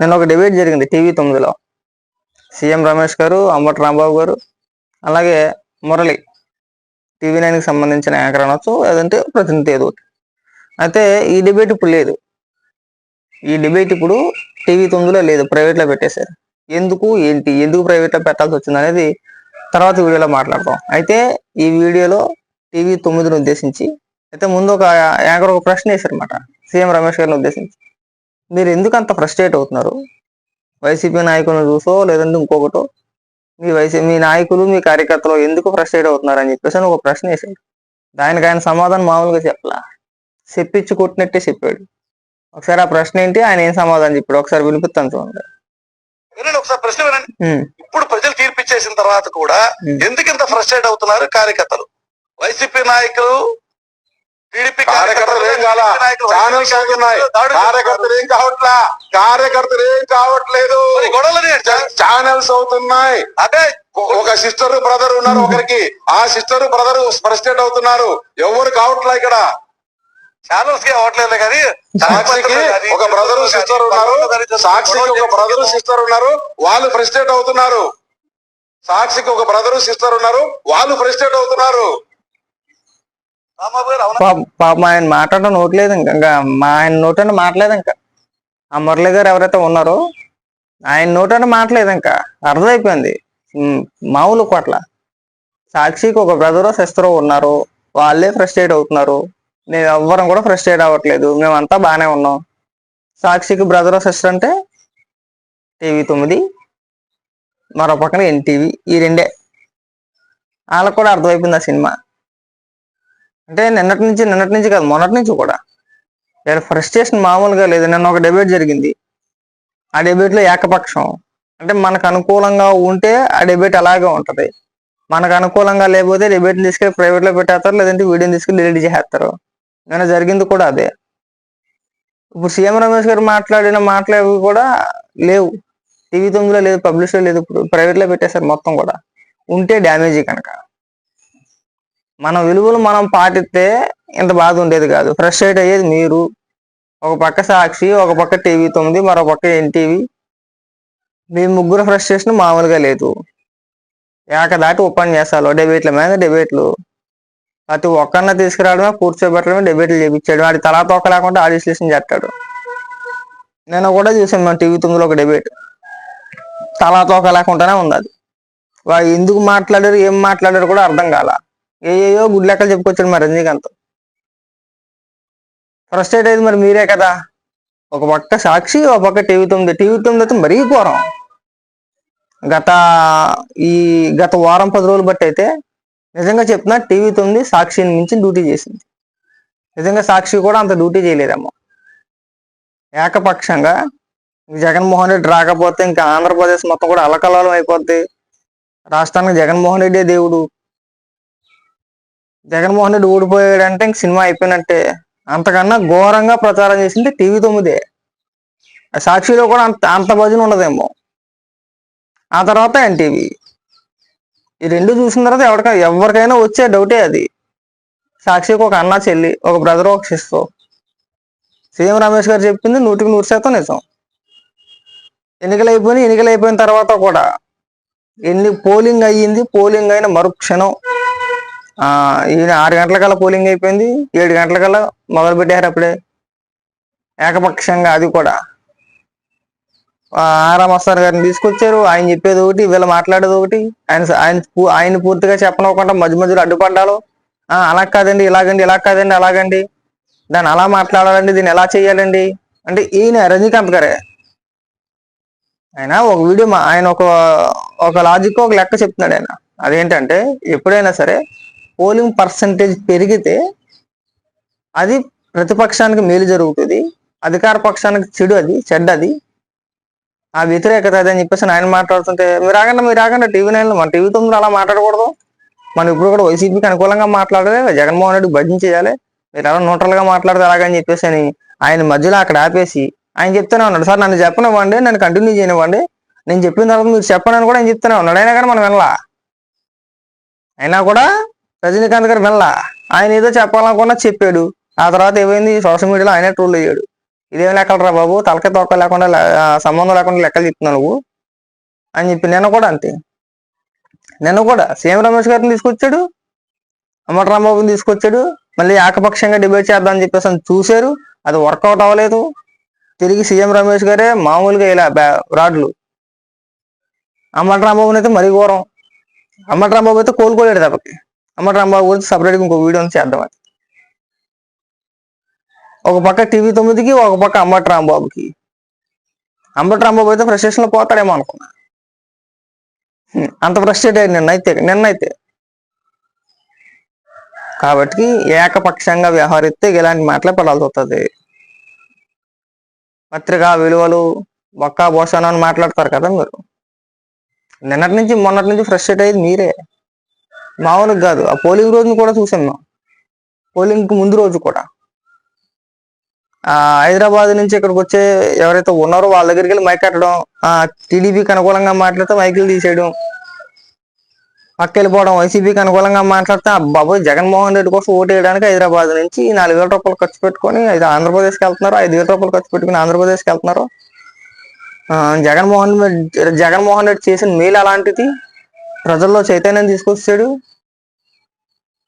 నేను ఒక డిబేట్ జరిగింది టీవీ తొమ్మిదిలో. సీఎం రమేష్ గారు అంబటి రాంబాబు గారు అలాగే మురళి టీవీ నైన్కి సంబంధించిన యాంకర్ అనొచ్చు లేదంటే ప్రతినిధి ఏదో ఒకటి. అయితే ఈ డిబేట్ ఇప్పుడు లేదు. ఈ డిబేట్ ఇప్పుడు టీవీ తొమ్మిదిలో లేదు ప్రైవేట్లో పెట్టేశారు. ఎందుకు ఏంటి ఎందుకు ప్రైవేట్లో పెట్టాల్సి వచ్చింది అనేది తర్వాత వీడియోలో మాట్లాడతాం అయితే ఈ వీడియోలో టీవీ తొమ్మిదిని ఉద్దేశించి అయితే ముందు ఒక యాంకర్ ఒక ప్రశ్న వేశారన్నమాట సీఎం రమేష్ గారిని ఉద్దేశించి. మీరు ఎందుకు అంత ఫ్రస్ట్రేట్ అవుతున్నారు? వైసీపీ నాయకులను చూసో లేదంటే ఇంకొకటో? మీ వైసీ మీ నాయకులు మీ కార్యకర్తలు ఎందుకు ఫ్రస్ట్రేట్ అవుతున్నారు అని చెప్పేసి ఒక ప్రశ్న వేశాడు. దానికి ఆయన సమాధానం మామూలుగా చెప్పలా. చెప్పించి కొట్టినట్టే చెప్పాడు. ఒకసారి ఆ ప్రశ్న ఏంటి? ఆయన ఏం సమాధానం చెప్పాడు? ఒకసారి వినిపిస్తాను చూడండి. ఒకసారి ప్రశ్న వినండి. ఇప్పుడు ప్రజలు తీర్పిచ్చేసిన తర్వాత కూడా. ఎందుకు ఇంత ఫ్రస్ట్రేట్ అవుతున్నారు కార్యకర్తలు? వైసీపీ నాయకులు కార్యకర్తలు ఏం కాలా ఛానల్స్ అవుతున్నాయి కార్యకర్తలు ఏం కావట్లా? కార్యకర్తలు ఏం కావట్లేదు? ఛానల్స్ అవుతున్నాయి. అదే. ఒక సిస్టర్ బ్రదర్ ఉన్నారు ఒకరికి. ఆ సిస్టర్ బ్రదర్ ఫ్రస్ట్రేట్ అవుతున్నారు. ఎవరు కావట్లా ఇక్కడ? ఛానల్స్కి అవ్వట్లేదు కానీ సాక్షికి ఒక బ్రదర్ సిస్టర్ ఉన్నారు. సాక్షికి ఒక బ్రదర్ సిస్టర్ ఉన్నారు. వాళ్ళు ఫ్రస్ట్రేట్ అవుతున్నారు. సాక్షికి ఒక బ్రదర్ సిస్టర్ ఉన్నారు. వాళ్ళు ఫ్రస్ట్రేట్ అవుతున్నారు. పాప పాపం ఆయన మాట్లాడడం నోట్లేదు ఇంకా. ఇంకా మా ఆయన నోటంటే మాట్లేదు ఇంకా. ఆ మురళి గారు ఎవరైతే ఉన్నారో ఆయన నోటంటే మాట్లేదు ఇంకా. అర్థమైపోయింది. మామూలు కొట్ల. సాక్షికి ఒక బ్రదరో సిస్టరో ఉన్నారు. వాళ్ళే ఫ్రస్ట్రేట్ అవుతున్నారు. నేను ఎవ్వరం కూడా ఫ్రస్ట్రేట్ అవ్వట్లేదు. మేమంతా బాగానే ఉన్నాం. సాక్షికి బ్రదరో సిస్టర్ అంటే టీవీ తొమ్మిది మరో పక్కన ఎన్టీవీ. ఈ రెండే. వాళ్ళకు కూడా అర్థమైపోయింది ఆ సినిమా. అంటే నిన్నటి నుంచి నిన్నటి నుంచి కాదు మొన్నటి నుంచి కూడా. వీళ్ళ ఫ్రస్ట్రేషన్ మామూలుగా లేదు. నిన్న ఒక డెబేట్ జరిగింది. ఆ డెబేట్లో ఏకపక్షం. అంటే మనకు అనుకూలంగా ఉంటే ఆ డెబేట్ అలాగే ఉంటుంది. మనకు అనుకూలంగా లేకపోతే డెబేట్ని తీసుకెళ్ళి ప్రైవేట్లో పెట్టేస్తారు లేదంటే వీడియోని తీసుకెళ్ళి డిలీట్ చేసేస్తారు. నిన్న జరిగింది కూడా అదే. ఇప్పుడు సీఎం రమేష్ గారు మాట్లాడిన మాటలు కూడా లేవు. టీవీ తొమ్మిదిలో లేదు పబ్లిష్లో లేదు ఇప్పుడు ప్రైవేట్లో పెట్టేశారు మొత్తం కూడా. ఉంటే డ్యామేజీ కనుక. మన విలువలు మనం పాటిస్తే ఇంత బాధ ఉండేది కాదు. ఫ్రస్ట్రేట్ అయ్యేది మీరు. ఒక పక్క సాక్షి ఒక పక్క టీవీ తొమ్మిది మరో పక్క ఎన్టీవీ. మీ ముగ్గురు ఫ్రస్ట్రేషన్ మామూలుగా లేదు. ఏకదాటి ఉపన్యాసాలు డిబేట్ల మీద డిబేట్లు ప్రతి ఒక్కరిని తీసుకురావడమే కూర్చోబెట్టడమే డిబేట్లు చేపించాడు వాడి తలా తోక లేకుండా ఆ విశ్లేషణ చేస్తాడు. నేను కూడా చూసాను మేము టీవీ తొమ్మిదిలో ఒక డిబేట్ తలా తోక లేకుండానే ఉంది అది. వాడు ఎందుకు మాట్లాడారు ఏం మాట్లాడారు కూడా అర్థం కాల. ఏయో గుడ్ లెక్కలు చెప్పుకొచ్చాడు మరి రజనీకాంత్ ఫ్రస్ట్రేట్ అయింది మరి మీరే కదా. ఒక పక్క సాక్షి ఒక పక్క టీవీ తొమ్మిది. టీవీ తొమ్మిది అయితే మరీ ఘోరం. గత ఈ గత వారం పది రోజులు బట్టి అయితే నిజంగా చెప్తున్నా టీవీ తొమ్మిది సాక్షిని మించి డ్యూటీ చేసింది. నిజంగా సాక్షి కూడా అంత డ్యూటీ చేయలేదేమో. ఏకపక్షంగా జగన్మోహన్ రెడ్డి రాకపోతే ఇంకా ఆంధ్రప్రదేశ్ మొత్తం కూడా అలకల్లోలం అయిపోద్ది. రాష్ట్రానికి జగన్మోహన్ రెడ్డి దేవుడు. జగన్మోహన్ రెడ్డి ఓడిపోయాడంటే ఇంక సినిమా అయిపోయినట్టే. అంతకన్నా ఘోరంగా ప్రచారం చేసింది టీవీ తొమ్మిదే. సాక్షిలో కూడా అంత అంత భజన ఉండదేమో. ఆ తర్వాత ఎన్టీవీ. ఈ రెండు చూసిన తర్వాత ఎవరికైనా ఎవరికైనా వచ్చే డౌటే అది. సాక్షికి ఒక అన్న చెల్లి ఒక బ్రదర్ ఒక సిస్టర్. సీఎం రమేష్ గారు చెప్పింది నూటికి నూరు శాతం నిజం. ఎన్నికలు అయిపోయినాయి ఎన్నికలు అయిపోయిన తర్వాత కూడా. ఎన్ని పోలింగ్ అయ్యింది పోలింగ్ అయిన మరుక్షణం. ఈయన ఆరు గంటలకల్లా పోలింగ్ అయిపోయింది. ఏడు గంటలకల్లా మొదలు పెట్టారు అప్పుడే. ఏకపక్షంగా అది కూడా. ఆరామస్తారు గారిని తీసుకొచ్చారు. ఆయన చెప్పేది ఒకటి వీళ్ళు మాట్లాడేది ఒకటి. ఆయన ఆయన ఆయన పూర్తిగా చెప్పనివ్వకుండా మధ్య మధ్యలో అడ్డుపడ్డాలు. అలా కాదండి ఇలాగండి ఇలా కాదండి అలాగండి. దాన్ని అలా మాట్లాడాలండి దీన్ని ఎలా చేయాలండి? అంటే ఈయన రజనీకాంత్ గారే. ఆయన ఒక వీడియో ఆయన ఒక ఒక లాజిక్ ఒక లెక్క చెప్తున్నాడు ఆయన. అదేంటంటే ఎప్పుడైనా సరే పోలింగ్ పర్సంటేజ్ పెరిగితే అది ప్రతిపక్షానికి మేలు జరుగుతుంది అధికార పక్షానికి చెడు అది చెడ్డ అది ఆ వ్యతిరేకత అది అని చెప్పేసి ఆయన మాట్లాడుతుంటే మీరు ఆగండి మీరు ఆగండి టీవీ నైన్లో మన టీవీ తొమ్మిది అలా మాట్లాడకూడదు. మనం ఇప్పుడు కూడా వైసీపీకి అనుకూలంగా మాట్లాడలే జగన్మోహన్ రెడ్డి భజన చేయాలి. మీరు ఎలా న్యూట్రల్గా మాట్లాడితే అలాగని చెప్పేసి అని ఆయన మధ్యలో అక్కడ ఆపేసి ఆయన చెప్తూనే ఉన్నాడు. సార్ నన్ను చెప్పనివ్వండి నన్ను కంటిన్యూ చేయనివ్వండి. నేను చెప్పిన తర్వాత మీరు చెప్పనని కూడా ఆయన చెప్తూనే ఉన్నాడు. అయినా కానీ మనం వెళ్ళా అయినా కూడా రజనీకాంత్ గారు వినలా. ఆయన ఏదో చెప్పాలనుకున్నా చెప్పాడు. ఆ తర్వాత ఏమైంది? సోషల్ మీడియాలో ఆయనే ట్రోల్ అయ్యాడు. ఇదేం లెక్కలరా బాబు? తలకి తొక్క లేకుండా సంబంధం లేకుండా లెక్కలు చెప్తున్నావు నువ్వు. అని చెప్పి నిన్న కూడా అంతే. నిన్న కూడా సీఎం రమేష్ గారిని తీసుకొచ్చాడు. అమ్మట రాంబాబుని తీసుకొచ్చాడు. మళ్ళీ ఏకపక్షంగా డిబేట్ చేద్దామని చెప్పేసి అని చూశారు. అది వర్కౌట్ అవ్వలేదు. తిరిగి సీఎం రమేష్ గారే మామూలుగా ఇలా బ్యా- రాడ్లు. అమ్మట రాంబాబుని అయితే మరీ ఘోరం. అమ్మట రాంబాబు అయితే కోలుకోలేడు దెబ్బకి అమ్మట రాంబాబు గురించి సపరేట్గా ఇంకో వీడియో చేద్దాం అది. ఒక పక్క టీవీ తొమ్మిదికి ఒక పక్క అంబటి రాంబాబుకి అంబటి రాంబాబు అయితే ఫ్రస్ట్రేషన్లో పోతాడేమో అనుకున్నా. అంత ఫ్రస్ట్రేట్ అయ్యి నిన్నైతే నిన్నైతే. కాబట్టి ఏకపక్షంగా వ్యవహరిస్తే ఇలాంటి మాటలే పడాల్సి వస్తుంది పత్రికా విలువలు బొక్కా భోషణ అని మాట్లాడతారు కదా మీరు. నిన్నటి నుంచి మొన్నటి నుంచి ఫ్రస్ట్రేట్ అయ్యేది మీరే. మామూలుగా కాదు. ఆ పోలింగ్ రోజును కూడా చూసాం మేము పోలింగ్ ముందు రోజు కూడా. హైదరాబాద్ నుంచి ఇక్కడికి వచ్చే ఎవరైతే ఉన్నారో వాళ్ళ దగ్గరికి వెళ్ళి మైక్ కట్టడం టీడీపీకి అనుకూలంగా మాట్లాడితే మైకులు తీసేయడం పక్క వెళ్ళిపోవడం వైసీపీకి అనుకూలంగా మాట్లాడితే ఆ బాబోయ్ జగన్మోహన్ రెడ్డి కోసం ఓటు వేయడానికి హైదరాబాద్ నుంచి నాలుగు వేల రూపాయలు ఖర్చు పెట్టుకొని ఇది ఆంధ్రప్రదేశ్కి వెళ్తున్నారు ఐదు వేల రూపాయలు ఖర్చు పెట్టుకుని ఆంధ్రప్రదేశ్కి వెళ్తున్నారు జగన్మోహన్ జగన్మోహన్ రెడ్డి చేసిన మేలు అలాంటిది ప్రజల్లో చైతన్యం తీసుకొచ్చాడు.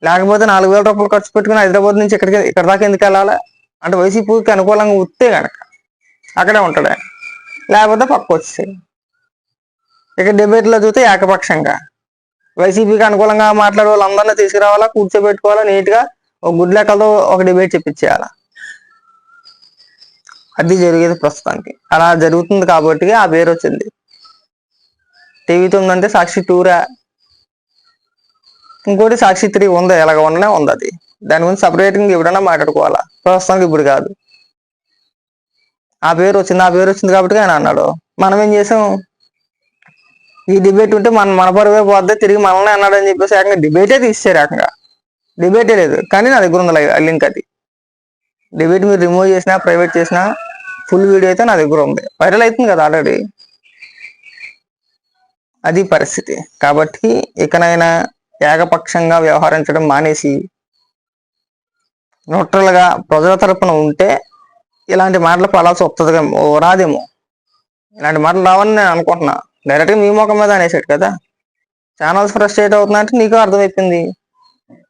లేకపోతే నాలుగు వేల రూపాయలు ఖర్చు పెట్టుకుని హైదరాబాద్ నుంచి ఇక్కడికి ఇక్కడ దాకా ఎందుకు వెళ్ళాలి? అంటే వైసీపీకి అనుకూలంగా వస్తే కనుక అక్కడే ఉంటాడు ఆయన. లేకపోతే పక్క వచ్చేసాడు ఇక డిబేట్లో చూస్తే ఏకపక్షంగా. వైసీపీకి అనుకూలంగా మాట్లాడే వాళ్ళందరినీ తీసుకురావాలా కూర్చోబెట్టుకోవాలా నీట్గా ఒక గుడ్ లెక్కలతో ఒక డిబేట్ చెప్పించేయాలా? అది జరిగేది ప్రస్తుతానికి. అలా జరుగుతుంది కాబట్టి ఆ పేరు వచ్చింది. టీవీ తొమ్మిది అంటే సాక్షి టూరా ఇంకోటి సాక్షి త్రీ ఉంది? ఎలాగ ఉండనే ఉంది అది. దాని గురించి సపరేట్గా ఎప్పుడైనా మాట్లాడుకోవాలా? ప్రస్తుతానికి ఇప్పుడు కాదు. ఆ పేరు వచ్చింది ఆ పేరు వచ్చింది కాబట్టి ఆయన అన్నాడు. మనం ఏం చేసాం? ఈ డిబేట్ ఉంటే మన మన పరువే పోద్ది తిరిగి మనల్ని అన్నాడు అని చెప్పేసి ఏకంగా డిబేటే తీసేశారు ఏకంగా. డిబేటే లేదు. కానీ నా దగ్గర ఉంది లింక్ అది. డిబేట్ మీరు రిమూవ్ చేసినా ప్రైవేట్ చేసినా ఫుల్ వీడియో అయితే నా దగ్గర ఉంది. వైరల్ అవుతుంది కదా ఆల్రెడీ అది పరిస్థితి. కాబట్టి ఇకనైనా ఏకపక్షంగా వ్యవహరించడం మానేసి న్యూట్రల్గా ప్రజల తరపున ఉంటే ఇలాంటి మాటలు పడాల్సి వస్తుంది రాదేమో. ఇలాంటి మాటలు రావని నేను అనుకుంటున్నా. డైరెక్ట్గా మీ ముఖం మీద అనేసాడు కదా. ఛానల్స్ ఫ్రస్ట్రేట్ అవుతున్నా నీకు అర్థమైపోయింది.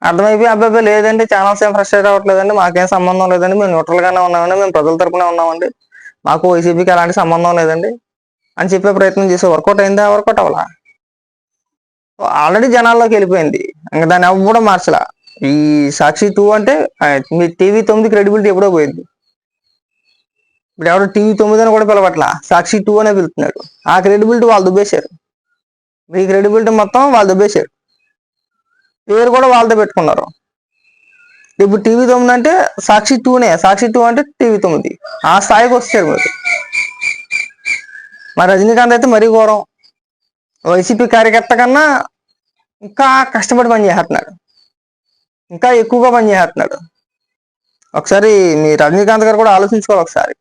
అర్థమైపోయి అబ్బాయి లేదండి ఛానల్స్ ఏం ఫ్రస్ట్రేట్ అవ్వట్లేదండి మాకేం సంబంధం లేదండి మేము న్యూట్రల్గానే ఉన్నామండి మేము ప్రజల తరపునే ఉన్నామండి మాకు వైసీపీకి అలాంటి సంబంధం లేదండి. అని చెప్పే ప్రయత్నం చేసే వర్కౌట్ అయిందా? వర్కౌట్ అవ్వాలా. ఆల్రెడీ జనాల్లోకి వెళ్ళిపోయింది. ఇంకా దాన్ని ఎవ్వడం మార్చలా. ఈ సాక్షి టూ అంటే మీ టీవీ తొమ్మిది క్రెడిబిలిటీ ఎప్పుడో పోయింది. ఇప్పుడు ఎవరు టీవీ తొమ్మిది అని కూడా పిలవట్లా. సాక్షి టూ అనే పిలుతున్నాడు ఆ క్రెడిబిలిటీ వాళ్ళు దుబ్బేశారు. మీ క్రెడిబిలిటీ మొత్తం వాళ్ళు దుబ్బేశారు. పేరు కూడా వాళ్ళతో పెట్టుకున్నారు. ఇప్పుడు టీవీ తొమ్మిది అంటే సాక్షి టూనే. సాక్షి టూ అంటే టీవీ తొమ్మిది. ఆ స్థాయికి వచ్చారు మీరు. మా రజనీకాంత్ అయితే మరీ ఘోరం. వైసీపీ కార్యకర్త కన్నా ఇంకా కష్టపడి పని చేస్తున్నాడు. ఇంకా ఎక్కువగా పని చేస్తున్నాడు. ఒకసారి మీ రజనీకాంత్ గారు కూడా ఆలోచించుకోవాలి ఒకసారి.